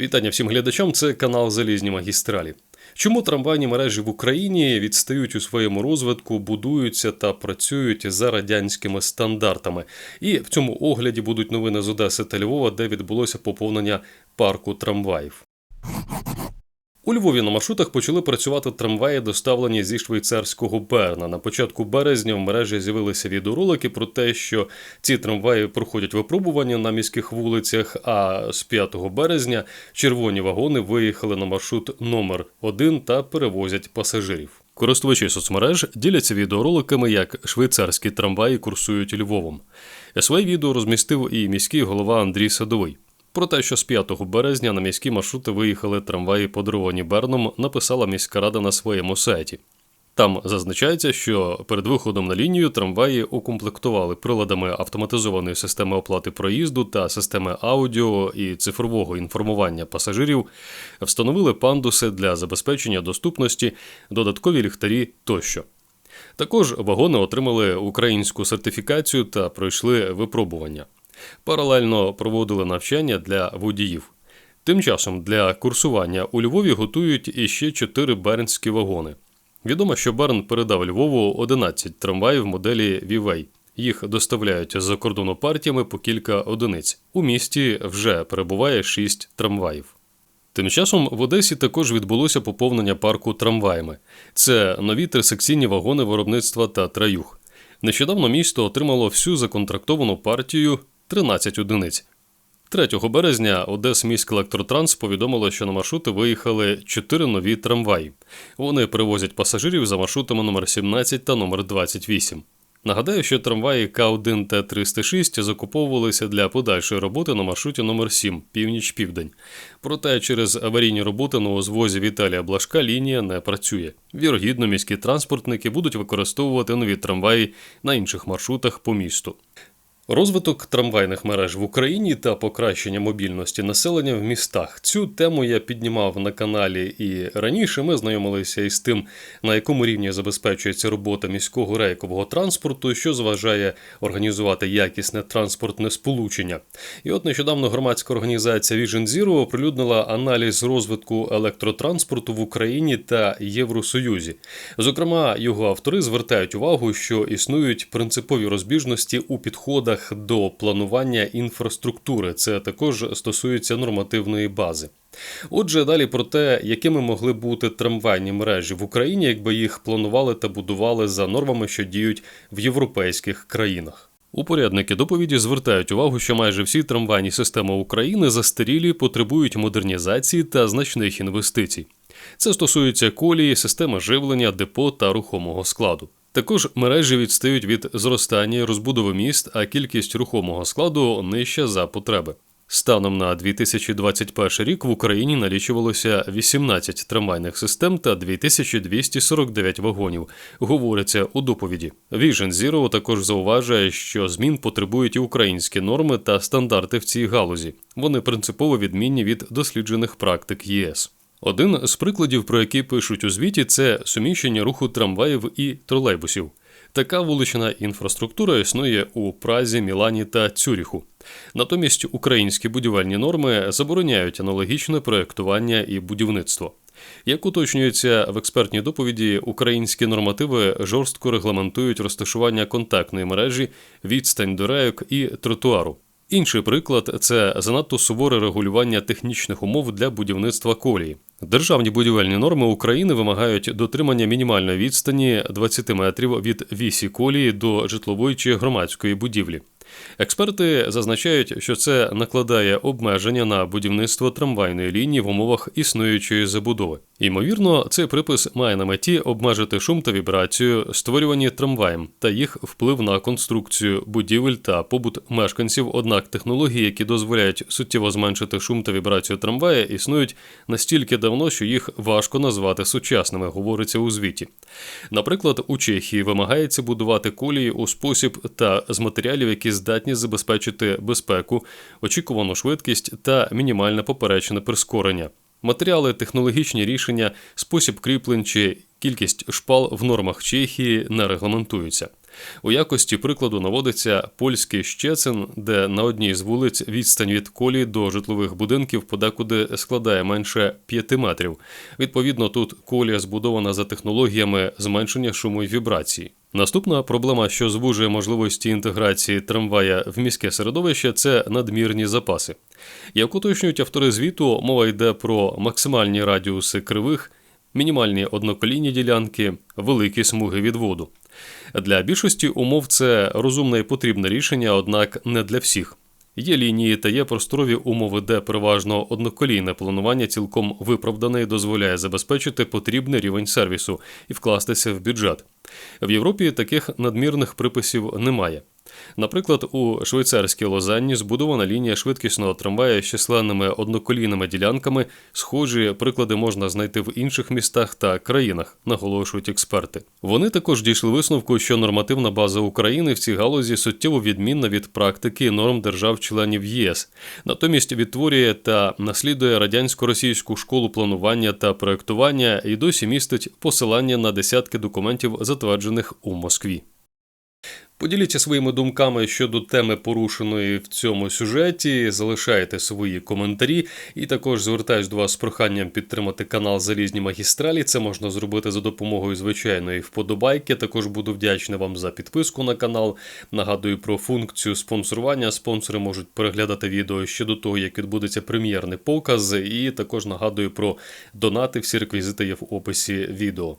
Вітання всім глядачам. Це канал Залізні магістралі. Чому трамвайні мережі в Україні відстають у своєму розвитку, будуються та працюють за радянськими стандартами? І в цьому огляді будуть новини з Одеси та Львова, де відбулося поповнення парку трамваїв. У Львові на маршрутах почали працювати трамваї, доставлені зі швейцарського Берна. На початку березня в мережі з'явилися відеоролики про те, що ці трамваї проходять випробування на міських вулицях. А з 5 березня червоні вагони виїхали на маршрут номер 1 та перевозять пасажирів. Користувачі соцмереж діляться відеороликами, як швейцарські трамваї курсують Львовом. Своє відео розмістив і міський голова Андрій Садовий. Про те, що з 5 березня на міські маршрути виїхали трамваї, подаровані Берном, написала міська рада на своєму сайті. Там зазначається, що перед виходом на лінію трамваї укомплектували приладами автоматизованої системи оплати проїзду та системи аудіо і цифрового інформування пасажирів, встановили пандуси для забезпечення доступності, додаткові ліхтарі тощо. Також вагони отримали українську сертифікацію та пройшли випробування. Паралельно проводили навчання для водіїв. Тим часом для курсування у Львові готують іще 4 бернські вагони. Відомо, що Берн передав Львову 11 трамваїв моделі Вівей. Їх доставляють з-за кордону партіями по кілька одиниць. У місті вже перебуває 6 трамваїв. Тим часом в Одесі також відбулося поповнення парку трамваями. Це нові трисекційні вагони виробництва та траюх. Нещодавно місто отримало всю законтрактовану партію 13 одиниць. 3 березня Одесміськелектротранс повідомило, що на маршрути виїхали 4 нові трамваї. Вони перевозять пасажирів за маршрутами номер 17 та номер 28. Нагадаю, що трамваї К1 Т-306 закуповувалися для подальшої роботи на маршруті номер 7 північ-південь. Проте через аварійні роботи на узвозі Віталія Блашка лінія не працює. Вірогідно, міські транспортники будуть використовувати нові трамваї на інших маршрутах по місту. Розвиток трамвайних мереж в Україні та покращення мобільності населення в містах. Цю тему я піднімав на каналі і раніше ми знайомилися із тим, на якому рівні забезпечується робота міського рейкового транспорту, що зважає організувати якісне транспортне сполучення. І от нещодавно громадська організація Vision Zero оприлюднила аналіз розвитку електротранспорту в Україні та Євросоюзі. Зокрема, його автори звертають увагу, що існують принципові розбіжності у підходах до планування інфраструктури. Це також стосується нормативної бази. Отже, далі про те, якими могли бути трамвайні мережі в Україні, якби їх планували та будували за нормами, що діють в європейських країнах. Упорядники доповіді звертають увагу, що майже всі трамвайні системи України застарілі, потребують модернізації та значних інвестицій. Це стосується колії, системи живлення, депо та рухомого складу. Також мережі відстають від зростання і розбудови міст, а кількість рухомого складу нижча за потреби. Станом на 2021 рік в Україні налічувалося 18 трамвайних систем та 2249 вагонів. Говориться у доповіді. Vision Zero також зауважує, що змін потребують і українські норми та стандарти в цій галузі. Вони принципово відмінні від досліджених практик ЄС. Один з прикладів, про які пишуть у звіті, це суміщення руху трамваїв і тролейбусів. Така вулична інфраструктура існує у Празі, Мілані та Цюріху. Натомість українські будівельні норми забороняють аналогічне проєктування і будівництво. Як уточнюється в експертній доповіді, українські нормативи жорстко регламентують розташування контактної мережі, відстань до рейок і тротуару. Інший приклад це занадто суворе регулювання технічних умов для будівництва колії. Державні будівельні норми України вимагають дотримання мінімальної відстані 20 метрів від вісі колії до житлової чи громадської будівлі. Експерти зазначають, що це накладає обмеження на будівництво трамвайної лінії в умовах існуючої забудови. Ймовірно, цей припис має на меті обмежити шум та вібрацію, створювані трамваєм, та їх вплив на конструкцію будівель та побут мешканців. Однак технології, які дозволяють суттєво зменшити шум та вібрацію трамвая, існують настільки давно, що їх важко назвати сучасними, говориться у звіті. Наприклад, у Чехії вимагається будувати колії у спосіб та з матеріалів, які здатні забезпечити безпеку, очікувану швидкість та мінімальне поперечне прискорення. Матеріали, технологічні рішення, спосіб кріплень чи кількість шпал в нормах Чехії не регламентуються. У якості прикладу наводиться польський Щецин, де на одній з вулиць відстань від колії до житлових будинків подекуди складає менше 5 метрів. Відповідно, тут колія збудована за технологіями зменшення шуму і вібрації. Наступна проблема, що звужує можливості інтеграції трамвая в міське середовище, це надмірні запаси. Як уточнюють автори звіту, мова йде про максимальні радіуси кривих, мінімальні одноколійні ділянки, великі смуги відводу. Для більшості умов це розумне і потрібне рішення, однак не для всіх. Є лінії та є просторові умови, де переважно одноколійне планування цілком виправдане і дозволяє забезпечити потрібний рівень сервісу і вкластися в бюджет. В Європі таких надмірних приписів немає. Наприклад, у швейцарській Лозанні збудована лінія швидкісного трамвая з численними одноколійними ділянками. Схожі приклади можна знайти в інших містах та країнах, наголошують експерти. Вони також дійшли висновку, що нормативна база України в цій галузі суттєво відмінна від практики норм держав-членів ЄС, натомість відтворює та наслідує радянсько-російську школу планування та проектування і досі містить посилання на десятки документів, затверджених у Москві. Поділіться своїми думками щодо теми, порушеної в цьому сюжеті. Залишайте свої коментарі. І також звертаюсь до вас з проханням підтримати канал Залізні магістралі. Це можна зробити за допомогою звичайної вподобайки. Також буду вдячний вам за підписку на канал. Нагадую про функцію спонсорування. Спонсори можуть переглядати відео ще до того, як відбудеться прем'єрний показ. І також нагадую про донати. Всі реквізити є в описі відео.